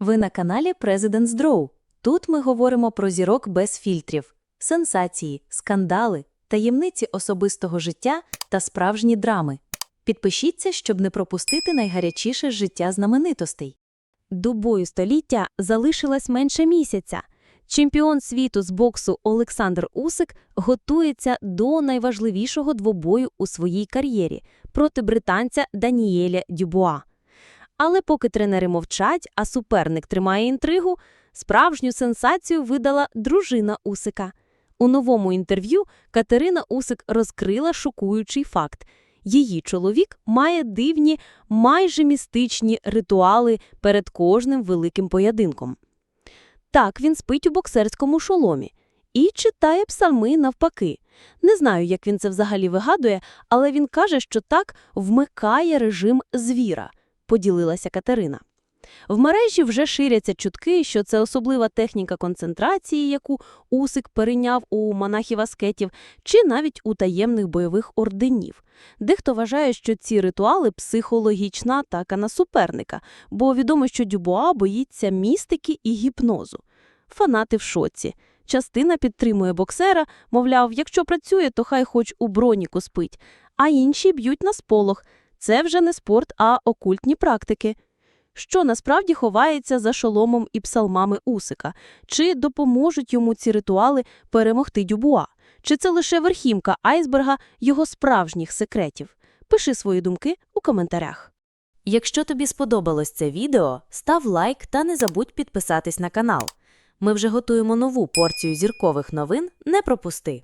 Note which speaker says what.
Speaker 1: Ви на каналі President's Draw. Тут ми говоримо про зірок без фільтрів, сенсації, скандали, таємниці особистого життя та справжні драми. Підпишіться, щоб не пропустити найгарячіше життя знаменитостей.
Speaker 2: До бою століття залишилось менше місяця. Чемпіон світу з боксу Олександр Усик готується до найважливішого двобою у своїй кар'єрі проти британця Даніеля Дюбуа. Але поки тренери мовчать, а суперник тримає інтригу, справжню сенсацію видала дружина Усика. У новому інтерв'ю Катерина Усик розкрила шокуючий факт. Її чоловік має дивні, майже містичні ритуали перед кожним великим поєдинком. Так, він спить у боксерському шоломі і читає псалми навпаки. Не знаю, як він це взагалі вигадує, але він каже, що так вмикає режим звіра, поділилася Катерина. В мережі вже ширяться чутки, що це особлива техніка концентрації, яку Усик перейняв у монахів-аскетів, чи навіть у таємних бойових орденів. Дехто вважає, що ці ритуали психологічна атака на суперника, бо відомо, що Дюбуа боїться містики і гіпнозу. Фанати в шоці. Частина підтримує боксера, мовляв, якщо працює, то хай хоч у броніку спить, а інші б'ють на сполох. Це вже не спорт, а окультні практики. Що насправді ховається за шоломом і псалмами Усика? Чи допоможуть йому ці ритуали перемогти Дюбуа? Чи це лише верхівка айсберга його справжніх секретів? Пиши свої думки у коментарях.
Speaker 1: Якщо тобі сподобалось це відео, став лайк та не забудь підписатись на канал. Ми вже готуємо нову порцію зіркових новин, не пропусти!